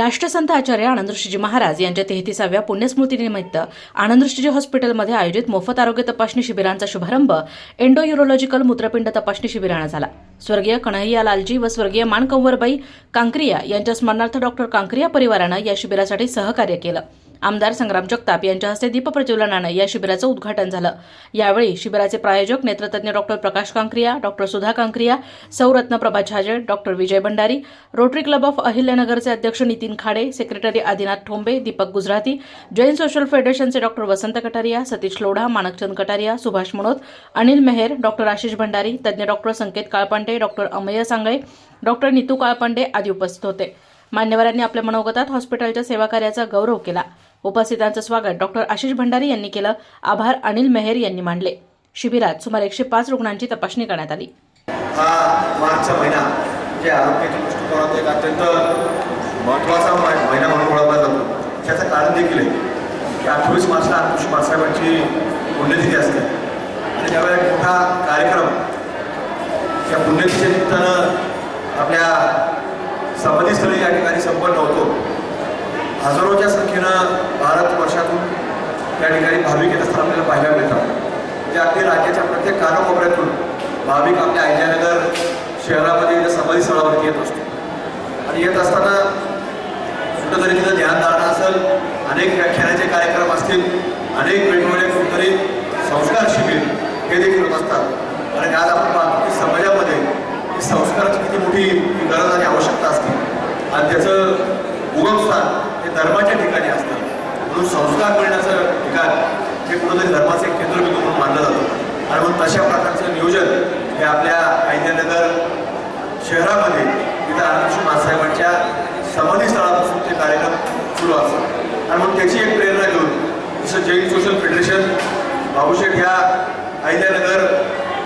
राष्ट्रसंत आचार्य आनंदऋषीजी महाराज यांच्या तेहतीसाव्या पुण्यस्मृतीनिमित्त आनंदऋषीजी हॉस्पिटलमध्ये आयोजित मोफत आरोग्य तपासणी शिबिरांचा शुभारंभ एन्डो युरोलॉजिकल मूत्रपिंड तपासणी शिबिरानं झाला. स्वर्गीय कन्हैया लालजी व स्वर्गीय मानकंवरबाई कांक्रिया यांच्या स्मरणार्थ डॉक्टर कांक्रिया परिवारानं या शिबिरासाठी सहकार्य केलं. आमदार संग्राम जगताप यांच्या हस्ते दीपप्रज्वलनानं या शिबिराचं उद्घाटन झालं. यावेळी शिबिराचे प्रायोजक नेत्रतज्ञ doctor Prakash Kankriya doctor Sudha Kankriya Sauratna Prabha Chhaje doctor Vijay Bhandari Rotary club of अहिल्यानगरचे अध्यक्ष नितीन खाडे सेक्रेटरी आदिनाथ ठोंबे दीपक गुजराती जैन सोशल फेडरेशनचे डॉक्टर वसंत कटारिया सतीश लोढा माणकचंद कटारिया सुभाष मनोत अनिल मेहेर डॉक्टर आशिष भंडारी तज्ज्ञ doctor Sanket Kalpande doctor Amay Sangle doctor Nitu Kalpande आदी उपस्थित होते. मान्यवरांनी आपल्या मनोगतात हॉस्पिटलच्या सेवाकार्याचा गौरव केला. उपस्थितांचं स्वागत डॉक्टर आशिष भंडारी यांनी केलं. आभार. अनिल मेहेर यांनी मांडले. शिबिरात सुमारे एकशे पाच रुग्णांची तपासणी करण्यात आली. हा मार्चचा महिना जे आरोग्याच्या दृष्टिकोनात एक अत्यंत महत्त्वाचा महिना म्हणून ओळखला जातो. त्याचं कारण देखील आहे की अठ्ठावीस मार्चला अंकुश मासाहेबांची पुण्यतिथी असते. आणि त्यावेळेला एक मोठा कार्यक्रम त्या पुण्यतिथीच्या निमित्तानं आपल्या समाधीस्थळी या ठिकाणी संपन्न होतो. हजारोच्या संख्येनं भारत वर्षातून त्या ठिकाणी भाविक येत असताना आपल्याला पाहायला मिळतात. त्या अगदी राज्याच्या प्रत्येक कानाकोपऱ्यातून भाविक आपल्या अहिल्यानगर शहरामध्ये इथं समाधी स्थळावरती येत असतो आणि येत असताना कुठंतरी तिथं ध्यानधारणा असेल अनेक व्याख्यानाचे कार्यक्रम असतील अनेक वेगवेगळे कुठंतरी संस्कार शिबिर हे देखील होत असतात. आणि आज आपण पाहतो की समाजामध्ये ही संस्काराची किती मोठी गरज आणि आवश्यकता असते. आणि त्याचं उगमस्थान धर्माच्या ठिकाणी असतं. म्हणून संस्कार मिळण्याचं ठिकाण हे कुठंतरी धर्माचं एक केंद्रबिंदू म्हणून मानलं जातं. आणि म्हणून तशा प्रकारचं नियोजन हे आपल्या अहिल्यानगर शहरामध्ये तिथं आनंदशी मासाहेबांच्या समाधी स्थळापासून ते कार्यक्रम सुरू असतात आणि म्हणून त्याची एक प्रेरणा घेऊन जसं जैन सोशल फेडरेशन बाबूशेठ ह्या अहिल्यानगर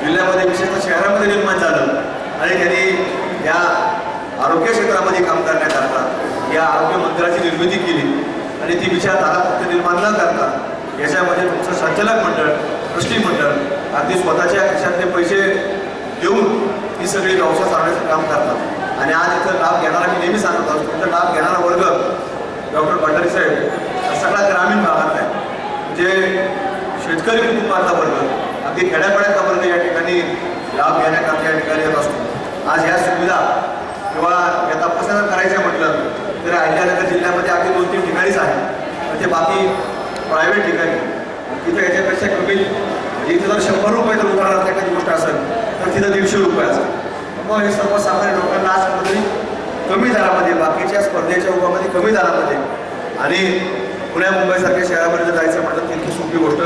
जिल्ह्यामध्ये विशेषतः शहरामध्ये निर्माण झालं. आणि त्यांनी या आरोग्य क्षेत्रामध्ये काम करण्याकरता या आरोग्य मंदिराची निर्मिती केली. आणि ती विचार फक्त निर्माण न करता याच्यामध्ये तुमचं संचालक मंडळ ट्रस्टी मंडळ अगदी स्वतःच्या खिशातले पैसे देऊन ही सगळी व्यवसाय चालण्याचं काम करतात. आणि आज इथं लाभ घेणारा मी नेहमी सांगत असतो इथं लाभ घेणारा वर्ग डॉक्टर भंडारी साहेब सगळा ग्रामीण भागात आहे. म्हणजे शेतकरी कुटुंबातला वर्ग अगदी खेड्यापाड्यातला वर्ग या ठिकाणी लाभ घेण्याकरता या ठिकाणी येत असतो. आज ह्या सुविधा किंवा या तपासण्या करायच्या म्हटलं तर अहिल्यानगर जिल्ह्यामध्ये अगदी दोन तीन ठिकाणीच आहे म्हणजे बाकी प्रायव्हेट ठिकाणी. तिथं याच्यापेक्षा कमी म्हणजे इथं जर शंभर रुपये जर उदाहरणार्थ एखादी गोष्ट असेल तर तिथं दीडशे रुपये असेल. मग हे सर्वसामान्य लोकांना आज कुठेतरी कमी दरामध्ये बाकीच्या स्पर्धेच्या उभामध्ये कमी दरामध्ये आणि पुण्या मुंबईसारख्या शहरामध्ये जर जायचं म्हटलं तितकी सोपी गोष्ट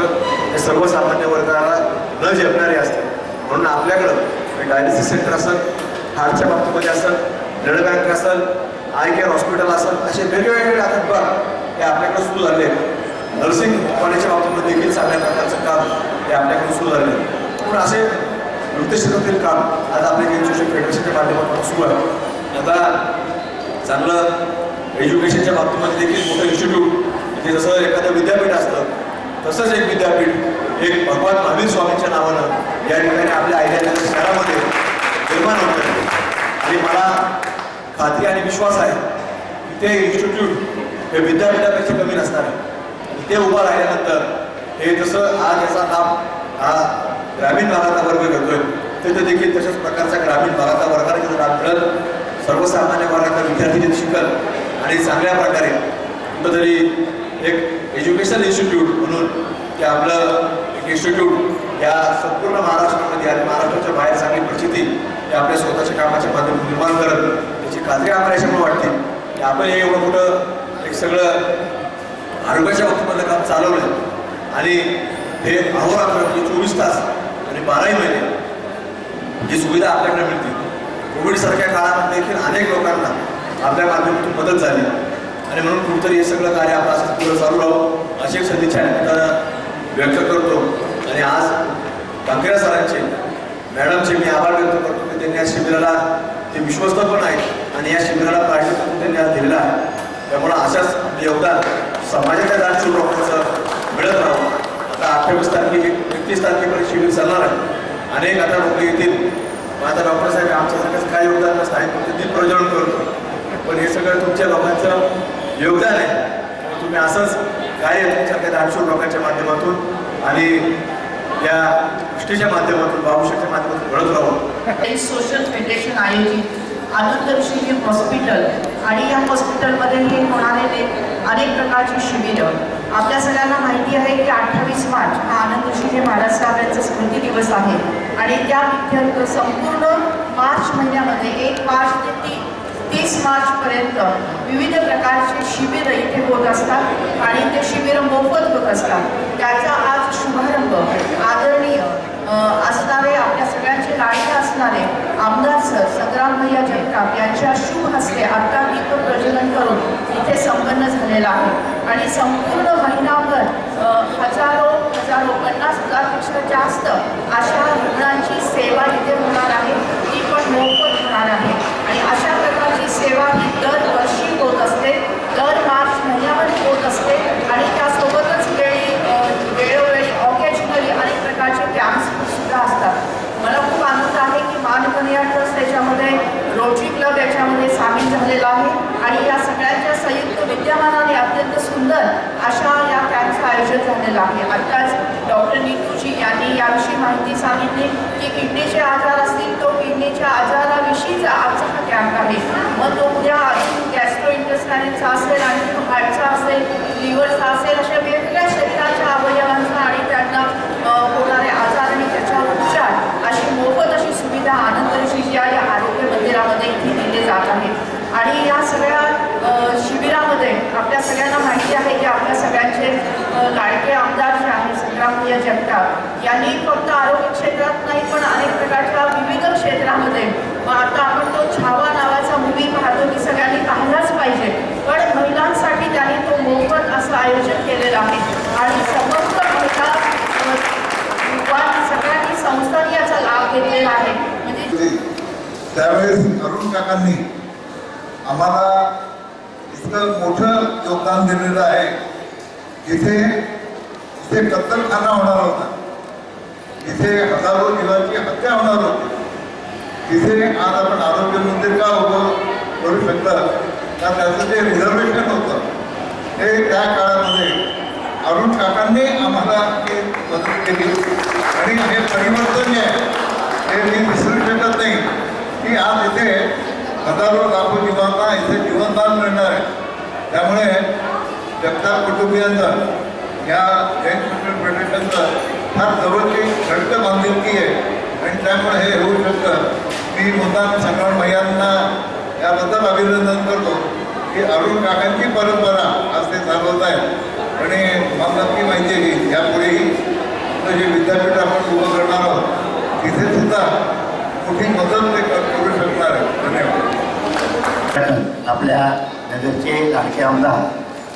हे सर्वसामान्य वर्गाला न झेपणारी असते. म्हणून आपल्याकडं डायलिसिस सेंटर असेल हार्टच्या बाबतीमध्ये असेल ब्लड बँक असेल आय केअर हॉस्पिटल असेल असे वेगवेगळे आता विभाग हे आपल्याकडे सुरू झाले. आहेत नर्सिंग कॉलेजच्या बाबतीमध्ये देखील चांगल्या प्रकारचं काम हे आपल्याकडे सुरू झाले. पण असे नृत्य क्षेत्रातील काम आज आपल्या एज्युकेशन फेडरेशनच्या माध्यमातून सुरू आहे. आता चांगलं एज्युकेशनच्या बाबतीमध्ये देखील मोठं इन्स्टिट्यूट म्हणजे जसं एखादं विद्यापीठ असतं तसंच एक विद्यापीठ एक भगवान महावीर स्वामींच्या नावानं या ठिकाणी आपल्या आयडिया शहरामध्ये निर्माण होत आहे. आणि मला खात्री आणि विश्वास आहे ते इन्स्टिट्यूट हे विद्यापीठापेक्षा कमी नसणार आहे. ते उभं राहिल्यानंतर हे जसं आज याचा लाभ हा ग्रामीण भागाचा वर्ग घेतोय तिथे देखील तशाच प्रकारचा ग्रामीण भागाचा वर्गाला जर लाभ मिळत सर्वसामान्य वर्गाचा विद्यार्थी तिथे शिकल आणि चांगल्या प्रकारे कुठंतरी एक एज्युकेशनल इन्स्टिट्यूट म्हणून ते आपलं एक इन्स्टिट्यूट या संपूर्ण महाराष्ट्रामध्ये आणि महाराष्ट्राच्या बाहेर चांगली प्रचिती या आपल्या स्वतःच्या कामाच्या माध्यमातून निर्माण करत रात्री आपल्याशी आम्हाला याच्यामुळे वाटते की आपण हे एवढं मोठं एक सगळं आरोग्याच्या बाबतीमधलं काम चालवलं आणि हे अहोरात्र म्हणजे चोवीस तास आणि बाराही महिने जी सुविधा आपल्याकडे मिळते कोविडसारख्या काळात देखील अनेक लोकांना आपल्या माध्यमातून मदत झाली. आणि म्हणून कुठंतरी हे सगळं कार्य आपलं असं पुढं चालू राहू अशी एक सदिच्छा निमित्तानं व्यक्त करतो. आणि आज कांकेरा सरांचे मॅडमचे मी आभार व्यक्त करतो की त्यांनी या शिबिराला ते विश्वस्त पण आहेत आणि या शिबिराला पाठिंबा त्यांनी आज दिलेला आहे. त्यामुळं अशाच योगदान समाजाच्या दानशूर डॉक्टरचं मिळत राहावं. आता अठ्ठावीस तारखे एकतीस तारखेपर्यंत शिबिर चालणार आहे. अनेक आता लोक येतील. मग आता डॉक्टर साहेब आमच्यासारखंच काय योगदान नसतं आहे फक्त ते प्रज्वलन करतो पण हे सगळं तुमच्या लोकांचं योगदान आहे. तुम्ही असंच कार्य तुमच्याकडे दानशूर लोकांच्या माध्यमातून आणि या गोष्टीच्या माध्यमातून बाबूशाच्या माध्यमातून घडत राहून सोशल फेडरेशन आयोजित आनंद ऋषी हॉस्पिटल आणि या हॉस्पिटलमध्ये हे होणारे अनेक प्रकारची शिबिरं. आपल्या सगळ्यांना माहिती आहे की अठ्ठावीस मार्च हा आनंद हे महाराज यांचा स्मृती दिवस आहे. आणि त्या विद्यार्थ संपूर्ण मार्च महिन्यामध्ये एक मार्च ते ती तीस मार्चपर्यंत विविध प्रकारचे शिबिरं इथे होत असतात. आणि ते शिबिरं मोफत होत असतात. त्याचा आज शुभारंभ आदरणीय अ, असणारे आपल्या सगळ्यांचे लाडके असणारे आमदार सर संग्राम जगताप यांच्या शुभ हस्ते आता दीप प्रज्वलन करून इथे संपन्न झालेला आहे. आणि संपूर्ण महिनाभर हजारो हजारो पन्नास हजारपेक्षा जास्त अशा रुग्णांची सेवा इथे होणार आहे. ती पण मोफत होणार आहे आणि अशा प्रकारची सेवा ही दरवर्षी होत असते दर मार्च महिन्यामध्ये होत असते आणि त्यासोबतच वेळी अ, वेळोवेळी ऑकेजनली अनेक प्रकारचे कॅम्प्स सुद्धा असतात मला खूप आनंद आहे की मानकन्या ट्रस्ट त्याच्यामध्ये रोटरी क्लब याच्यामध्ये सामील झालेला आहे आणि या सगळ्यांच्या संयुक्त विद्यमानाने अत्यंत सुंदर अशा या कॅम्पचं आयोजन झालेलं आहे आत्ताच डॉक्टर नीतूजी अशी माहिती सांगितली की किडनीचे आजार असतील तो किडनीच्या आजाराविषयीच आजचा हा कॅम्प आहे. मग तो उद्या अजून गॅस्ट्रो इंटेस्टाईनचा असेल आणि हार्टचा असेल लिव्हरचा असेल अशा वेगवेगळ्या शरीराच्या अवयवांचा आणि त्यांना होणारे आजार आणि त्याच्यावर उपचार अशी मोफत अशी सुविधा आनंद ऋषीच्या या आरोग्य मंदिरामध्ये इथे दिली जात आहे आणि या सगळ्या शिबिरामध्ये आपल्या सगळ्यांना माहिती आहे की आपल्या सगळ्यांचे लाडके आमदार जे आहेत संग्रामप्रिय जगताप यांनी फक्त आरोग्य क्षेत्रात नाही पण अनेक प्रकारच्या विविध क्षेत्रामध्ये मग आता आपण तो छावा नावाचा मूवी पाहतो की सगळ्यांनी पाहिलाच पाहिजे. पण महिलांसाठी त्यांनी तो मोफत असं आयोजन केलेलं आहे. आणि समस्त महिला सगळ्यांनी संस्थांनी याचा लाभ घेतलेला आहे. म्हणजे त्यावेळेस अरुण काकांनी आम्हाला इतकं मोठं योगदान दिलेलं आहे. इथे इथे कत्तलखाना होणार होता इथे हजारो जीवांची हत्या होणार होती. तिथे आज आपण आरोग्य मंदिर का उभं करू शकता का त्याचं जे रिझर्वेशन होतं ते त्या काळामध्ये अरुण काकांनी आम्हाला ते मदत केली. आणि हे परिवर्तन जे आहे हे मी विसरू शकत नाही. की आज इथे हजारो लाखो जीवांना इथे जीवनदान मिळणार आहे. त्यामुळे जगताप कुटुंबियांचा या जैन सोशल फार जवळची घट्ट बांधिलकी आहे आणि त्यामुळे हे होऊ शकतं मी मुद्दाम संग्राम भैयांना याबद्दल अभिनंदन करतो की अरुण काकांची परंपरा आज ते चालवत आहे आणि मला नक्की माहिती आहे की यापुढेही जे विद्यापीठ आपण उभं करणार आहोत तिथे सुद्धा मोठी मदत ते कर- करू शकणार आहे धन्यवाद. आपल्या नगरचे लाडके आमदार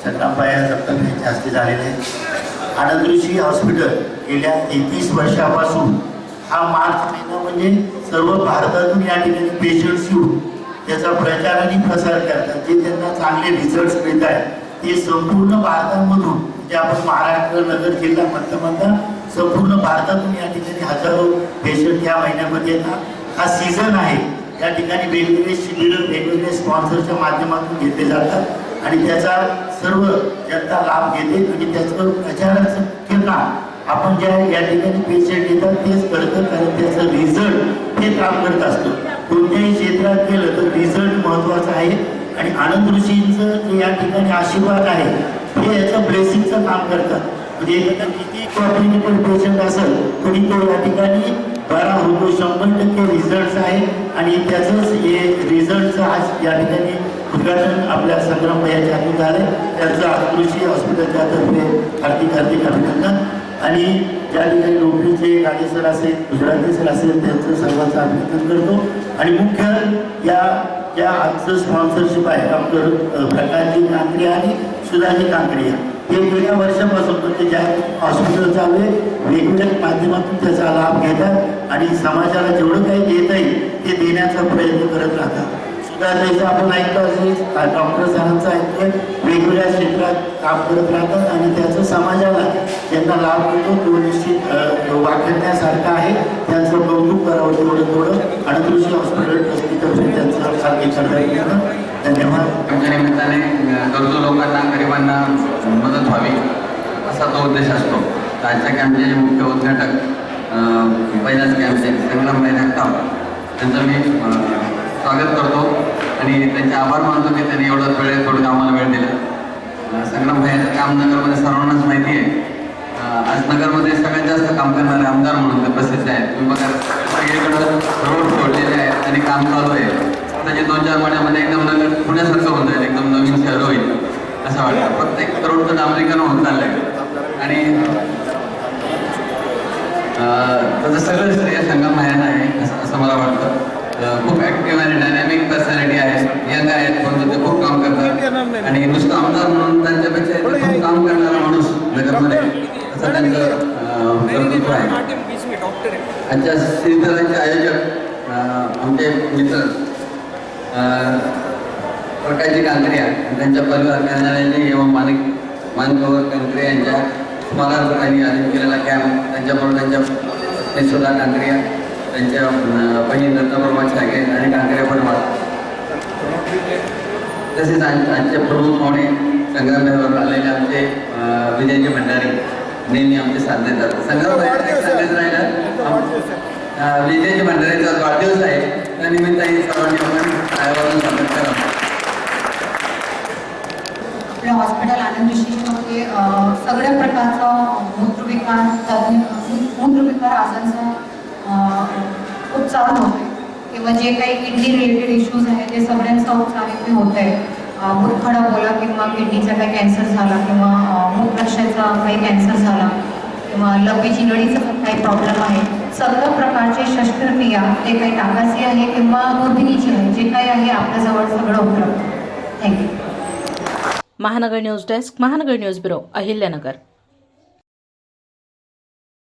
संग्रामबाया जगताप यांच्या हस्ते झालेले आनंदऋषी हॉस्पिटल गेल्या तेहतीस वर्षापासून. हा मार्च महिना म्हणजे सर्व भारतातून या ठिकाणी पेशंट्स येऊन त्याचा प्रचार आणि प्रसार करतात. जे त्यांना चांगले रिझल्ट मिळत आहेत ते संपूर्ण भारतामधून म्हणजे आपण महाराष्ट्र नगर जिल्हा म्हणता म्हणता संपूर्ण भारतातून या ठिकाणी हजारो पेशंट या महिन्यामध्ये येतात. हा सीझन आहे. या ठिकाणी वेगवेगळे शिबिरं वेगवेगळे स्पॉन्सरच्या माध्यमातून घेतले जातात. आणि त्याचा सर्व जनता लाभ घेते आणि त्याचं प्रचाराचं मुख्य काम आपण ज्या या ठिकाणी पेशंट येतात तेच करतं कारण त्याचं रिझल्ट हे काम करत असतो. कोणत्याही क्षेत्रात गेलं तर रिझल्ट महत्त्वाचा आहे आणि आनंद ऋषींचं जे या ठिकाणी आशीर्वाद आहे हे याचं ब्लेसिंगचं काम करतात. म्हणजे एखादा किती कॉम्प्लिकेटेड पेशंट असेल तरी तो या ठिकाणी बरा होतो शंभर टक्के रिझल्ट आहे आणि त्याचंच हे रिझल्टचं आज या ठिकाणी उद्घाटन आपल्या संग्राम भैयाच्या हातून झालं त्यांचं कृषी हॉस्पिटलच्या तर्फे हार्दिक हार्दिक अभिनंदन. आणि ज्या ठिकाणी नोकरीचे राजे सर असेल गुजराती सर असेल त्यांचं सर्वांचं अभिनंदन करतो. आणि मुख्य या ज्या आजचं स्पॉन्सरशिप आहे डॉक्टर प्रकाशजी कांकरे आणि सुधाजी कांकरे. हे गेल्या वर्षापासून म्हणजे ज्या हॉस्पिटल चालू आहे वेगवेगळ्या माध्यमातून त्याचा लाभ घेतात. आणि समाजाला जेवढं काही देता येईल ते देण्याचा प्रयत्न करत राहतात. सुधाताईचं आपण ऐकतो डॉक्टर सरांचं ऐकतोय. वेगवेगळ्या क्षेत्रात काम करत राहतात आणि त्याचं समाजाला त्यांना लाभ मिळतो तो निश्चित अ, आहे. त्यांचं कौतुक करावं थोडं थोडं. आणि अणुकृषी हॉस्पिटल ट्रस्टीतर्फे त्यांचं खाते करता धन्यवाद. आमच्या निमित्ताने गरजू लोकांना गरिबांना मदत व्हावी असा तो उद्देश असतो. आजच्या कॅम्पचे जे मुख्य उद्घाटक पहिल्याच कॅम्पचे संग्राम जगताप त्यांचं मी स्वागत करतो. आणि त्यांचे आभार मानतो की त्यांनी एवढा वेळ थोडं आम्हाला वेळ दिला. संग्राम भाईचं काम नगरमध्ये सर्वांनाच माहिती आहे. आज नगरमध्ये सगळ्यात जास्त काम करणारे आमदार म्हणून ते प्रसिद्ध आहेत. तुम्ही बघा सगळीकडं रोड सोडलेले आहेत आणि काम चालू आहे. त्याचे दोन चार महिन्यामध्ये एकदम नगर पुण्यासारखं होऊन जाईल एकदम नवीन शहर होईल असं वाटतं. प्रत्येक रोडचं डांबरीकरण होत चाललंय. आणि त्याचं सगळं श्रेय संगम मायानं आहे असं असं मला वाटतं अं, खूप ॲक्टिव्ह आणि डायनॅमिक पर्सनॅलिटी आहे यंग आहेत परंतु ते खूप काम करतात आणि नुसतं आमदार म्हणून त्यांच्यापेक्षा काम करणारा माणूस नगरमध्ये असं त्यांचं अं, कर्तृत्व आहे. आजच्या श्रीधरांचे आयोजक आमचे मित्र प्रकाशजी आणि त्यांच्या परिवार कार्यालयाने एवं माणिक मानकवर कांकरे यांच्या स्मरणार्थाने आयोजित केलेला कॅम्प त्यांच्याबरोबर त्यांच्या सुधा कांकरे त्यांच्या बहीण रत्नप्रभा छागे आणि कांकरे परिवार. तसेच आम- आजचे प्रमुख पाहुणे संग्रामभाईवर आलेले आमचे विजयजी भंडारी नेहमी आमचे साथ देतात संग्रामभाई सांगायचं राहिलं विजयजी भंडारीचा वाढदिवस आहे. त्या निमित्ताने सर्वांनी आपण आयोजन स्वागत आपल्या हॉस्पिटल आनंद विशेषमध्ये सगळ्या प्रकारचं मूत्रविकार तज्ञ मूत्रविकार आजांचा अ, उपचार होतो किंवा जे काही किडनी रिलेटेड इश्यूज आहेत ते सगळ्यांचा उपचार इथे होत आहे. मुतखडा बोला किंवा किडनीचा काही कॅन्सर झाला किंवा अ, काही कॅन्सर झाला किंवा लघवीची नळीचा काही प्रॉब्लेम आहे. सर्व प्रकारचे शस्त्रक्रिया ते काही टाकाची आहे किंवा नोंदणीची आहे जे काही आहे आपल्याजवळ सगळं उपलब्ध. Thank you Mahanagar news desk Mahanagar news bureau Ahilyanagar.